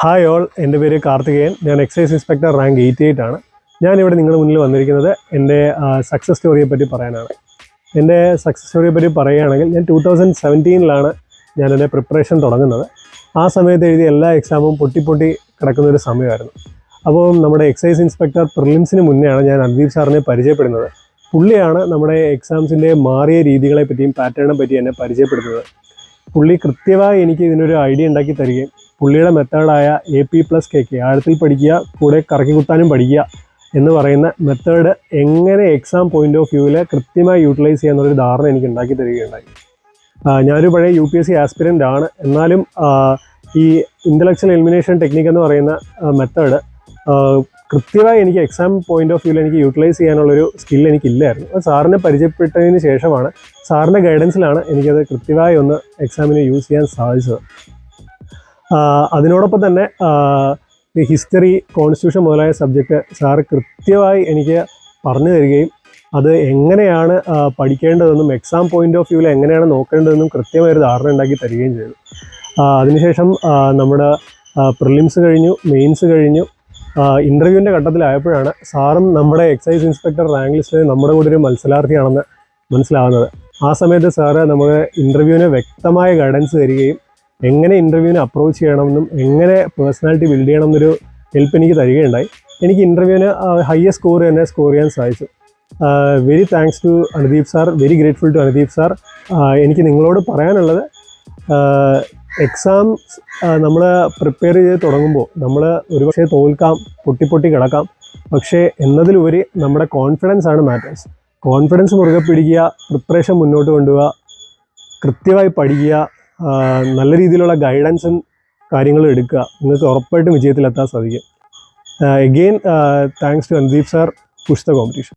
Hi all എന്റെ പേര് കാർത്തികേയൻ. ഞാൻ excise inspector rank eighty eight ആണ്. ഞാനിവിടെ നിങ്ങളുടെ മുന്നിൽ വന്നിരിക്കുന്നത് എന്റെ സക്സസ് സ്റ്റോറിയെ പറ്റി പറയാനാണ്. എന്റെ സക്സസ് സ്റ്റോറിയെ പറ്റി പറയുകയാണെങ്കിൽ ഞാൻ ടൂ തൗസൻഡ് സെവന്റീനിലാണ് ഞാൻ എന്റെ പ്രിപ്പറേഷൻ തുടങ്ങുന്നത്. ആ സമയത്ത് എഴുതിയ എല്ലാ എക്സാമും പൊട്ടി പൊട്ടി കിടക്കുന്ന ഒരു സമയമായിരുന്നു. അപ്പോൾ നമ്മുടെ എക്സൈസ് ഇൻസ്പെക്ടർ പ്രിലിംസിന് മുന്നെയാണ് ഞാൻ അനദീപ് സാറിനെ പരിചയപ്പെടുന്നത്. പുള്ളിയാണ് നമ്മുടെ എക്സാംസിന്റെ മാറിയ രീതികളെ പറ്റിയും പാറ്റേണെ പറ്റിയും എന്നെ പരിചയപ്പെടുത്തുന്നത്. പുള്ളി കൃത്യമായി എനിക്ക് ഇതിനൊരു ഐഡിയ ഉണ്ടാക്കി തരികയും പുള്ളിയുടെ മെത്തേഡായ A P plus K K ആഴത്തിൽ പഠിക്കുക കൂടെ കറക്കി കുത്താനും പഠിക്കുക എന്ന് പറയുന്ന മെത്തേഡ് എങ്ങനെ എക്സാം പോയിന്റ് ഓഫ് വ്യൂവിൽ കൃത്യമായി യൂട്ടിലൈസ് ചെയ്യാന്നുള്ളൊരു ധാരണ എനിക്ക് ഉണ്ടാക്കി തരികയുണ്ടായി. ഞാനൊരു പഴയ U P S C aspirant ആണ്. എന്നാലും ഈ ഇന്റലക്ച്വൽ എലിമിനേഷൻ ടെക്നിക്ക് എന്ന് പറയുന്ന മെത്തേഡ് കൃത്യമായി എനിക്ക് എക്സാം പോയിന്റ് ഓഫ് വ്യൂവിൽ എനിക്ക് യൂട്ടിലൈസ് ചെയ്യാനുള്ളൊരു സ്കിൽ എനിക്കില്ലായിരുന്നു. അത് സാറിനെ പരിചയപ്പെട്ടതിന് ശേഷമാണ് സാറിന്റെ ഗൈഡൻസിലാണ് എനിക്കത് കൃത്യമായി ഒന്ന് എക്സാമിന് യൂസ് ചെയ്യാൻ സാധിച്ചത്. അതിനോടൊപ്പം തന്നെ ഹിസ്റ്ററി കോൺസ്റ്റിറ്റ്യൂഷൻ മുതലായ സബ്ജക്റ്റ് സാറ് കൃത്യമായി എനിക്ക് പറഞ്ഞു തരികയും അത് എങ്ങനെയാണ് പഠിക്കേണ്ടതെന്നും എക്സാം പോയിന്റ് ഓഫ് വ്യൂവിൽ എങ്ങനെയാണ് നോക്കേണ്ടതെന്നും കൃത്യമായ ഒരു ധാരണ ഉണ്ടാക്കി തരികയും ചെയ്തു. അതിനുശേഷം നമ്മുടെ പ്രിലിംസ് കഴിഞ്ഞു മെയിൻസ് കഴിഞ്ഞു. ഇന്റർവ്യൂവിന്റെ ഘട്ടത്തിലായപ്പോഴാണ് സാറും നമ്മുടെ എക്സൈസ് ഇൻസ്പെക്ടർ റാങ്ക് ലിസ്റ്റിൽ നമ്മുടെ കൂടെ ഒരു മത്സരാർത്ഥിയാണെന്ന് മനസ്സിലാവുന്നത് ആ സമയത്ത് സാറ് നമ്മുടെ ഇന്റർവ്യൂവിന് വ്യക്തമായ ഗൈഡൻസ് തരികയും എങ്ങനെ ഇന്റർവ്യൂവിനെ അപ്രോച്ച് ചെയ്യണമെന്നും എങ്ങനെ പേഴ്സണാലിറ്റി ബിൽഡ് ചെയ്യണം എന്നൊരു ഹെൽപ്പ് എനിക്ക് തരികയുണ്ടായി. എനിക്ക് ഇന്റർവ്യൂവിന് ഹയസ്റ്റ് സ്കോർ തന്നെ സ്കോർ ചെയ്യാൻ സാധിച്ചു. Very thanks to Anudeep sir very grateful to Anudeep sir എനിക്ക് നിങ്ങളോട് പറയാനുള്ളത് എക്സാം നമ്മൾ പ്രിപ്പയർ ചെയ്ത് തുടങ്ങുമ്പോൾ നമ്മൾ ഒരുപക്ഷെ തോൽക്കാം പൊട്ടി പൊട്ടി കിടക്കാം. പക്ഷേ എന്നതിലുപരി നമ്മുടെ കോൺഫിഡൻസ് ആണ് മാറ്റേഴ്സ് കോൺഫിഡൻസ് മുറുകെ പിടിക്കുക പ്രിപ്പറേഷൻ മുന്നോട്ട് കൊണ്ടുപോവുക കൃത്യമായി പഠിക്കുക നല്ല രീതിയിലുള്ള ഗൈഡൻസും കാര്യങ്ങളും എടുക്കുക. നിങ്ങൾക്ക് ഉറപ്പായിട്ടും വിജയത്തിലെത്താൻ സാധിക്കും. Again thanks to Anudeep sir push the competition